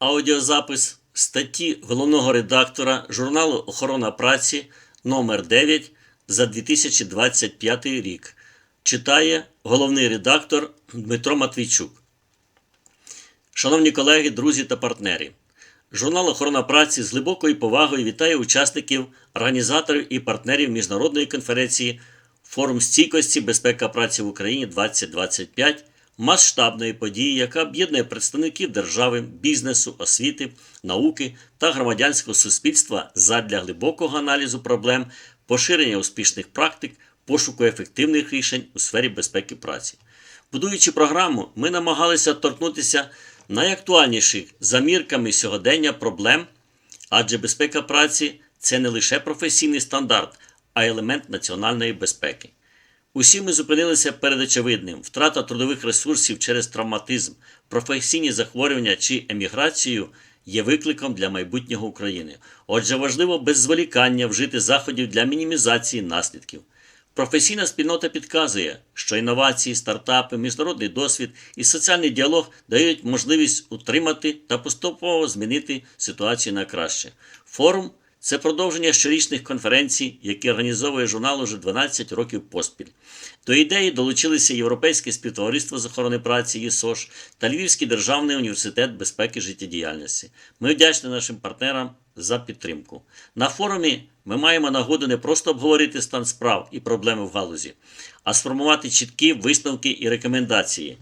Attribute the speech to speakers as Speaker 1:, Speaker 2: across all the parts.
Speaker 1: Аудіозапис статті головного редактора журналу Охорона праці номер 9 за 2025 рік. Читає головний редактор Дмитро Матвійчук. Шановні колеги, друзі та партнери, журнал Охорона праці з глибокою повагою вітає учасників, організаторів і партнерів міжнародної конференції Форум стійкості безпека праці в Україні 2025 масштабної події, яка об'єднує представників держави, бізнесу, освіти, науки та громадянського суспільства задля глибокого аналізу проблем, поширення успішних практик, пошуку ефективних рішень у сфері безпеки праці. Будуючи програму, ми намагалися торкнутися найактуальніших замірками сьогодення проблем, адже безпека праці це не лише професійний стандарт, а елемент національної безпеки. Усі ми зупинилися перед очевидним: втрата трудових ресурсів через травматизм, професійні захворювання чи еміграцію є викликом для майбутнього України. Отже, важливо без зволікання вжити заходів для мінімізації наслідків. Професійна спільнота підказує, що інновації, стартапи, міжнародний досвід і соціальний діалог дають можливість утримати та поступово змінити ситуацію на краще. Форум це продовження щорічних конференцій, які організовує журнал уже 12 років поспіль. До ідеї долучилися Європейське співтовариство з охорони праці ЄСОШ та Львівський державний університет безпеки життєдіяльності. Ми вдячні нашим партнерам за підтримку. На форумі ми маємо нагоду не просто обговорити стан справ і проблеми в галузі, а сформувати чіткі висновки і рекомендації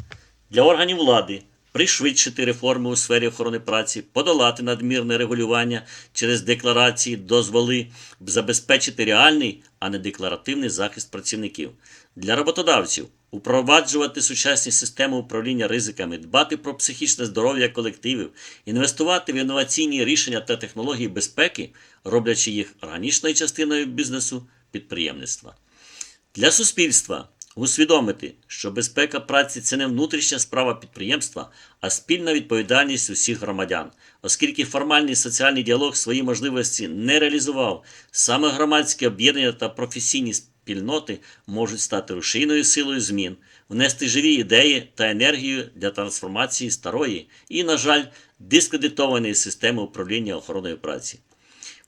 Speaker 1: для органів влади пришвидшити реформи у сфері охорони праці, подолати надмірне регулювання через декларації, дозволи, забезпечити реальний, а не декларативний захист працівників. Для роботодавців упроваджувати сучасні системи управління ризиками, дбати про психічне здоров'я колективів, інвестувати в інноваційні рішення та технології безпеки, роблячи їх органічною частиною бізнесу підприємництва. Для суспільства усвідомити, що безпека праці це не внутрішня справа підприємства, а спільна відповідальність усіх громадян, оскільки формальний соціальний діалог свої можливості не реалізував, саме громадське об'єднання та професійні спільноти можуть стати рушійною силою змін, внести живі ідеї та енергію для трансформації старої і, на жаль, дискредитованої системи управління охороною праці.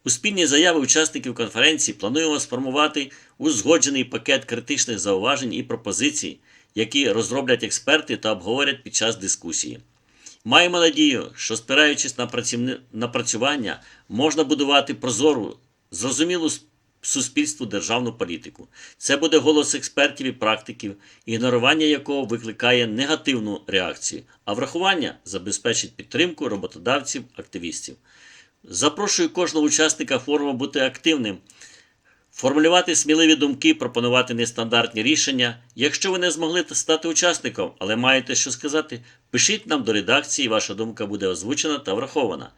Speaker 1: У спільній заяві учасників конференції плануємо сформувати узгоджений пакет критичних зауважень і пропозицій, які розроблять експерти та обговорять під час дискусії. Маємо надію, що спираючись на напрацювання, можна будувати прозору, зрозумілу суспільству державну політику. Це буде голос експертів і практиків, ігнорування якого викликає негативну реакцію, а врахування забезпечить підтримку роботодавців, активістів. Запрошую кожного учасника форуму бути активним, формулювати сміливі думки, пропонувати нестандартні рішення. Якщо ви не змогли стати учасником, але маєте що сказати, пишіть нам до редакції, ваша думка буде озвучена та врахована.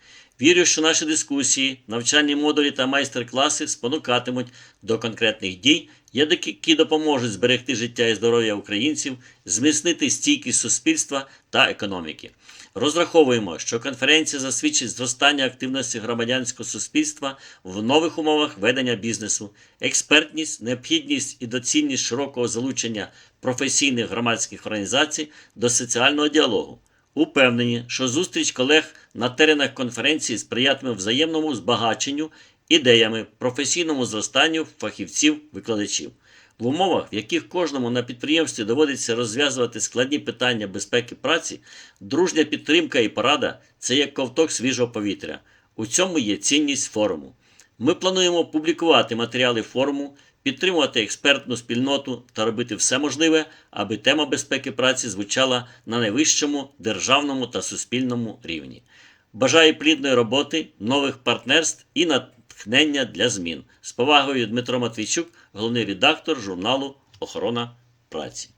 Speaker 1: Вірю, що наші дискусії, навчальні модулі та майстер-класи спонукатимуть до конкретних дій, які допоможуть зберегти життя і здоров'я українців, зміцнити стійкість суспільства та економіки. Розраховуємо, що конференція засвідчить зростання активності громадянського суспільства в нових умовах ведення бізнесу, експертність, необхідність і доцільність широкого залучення професійних громадських організацій до соціального діалогу. Упевнені, що зустріч колег на теренах конференції сприятиме взаємному збагаченню, ідеями, професійному зростанню фахівців, викладачів. В умовах, в яких кожному на підприємстві доводиться розв'язувати складні питання безпеки праці, дружня підтримка і порада це як ковток свіжого повітря. У цьому є цінність форуму. Ми плануємо публікувати матеріали форуму, підтримувати експертну спільноту та робити все можливе, аби тема безпеки праці звучала на найвищому державному та суспільному рівні. Бажаю плідної роботи, нових партнерств і натхнення для змін. З повагою Дмитро Матвійчук, головний редактор журналу Охорона праці.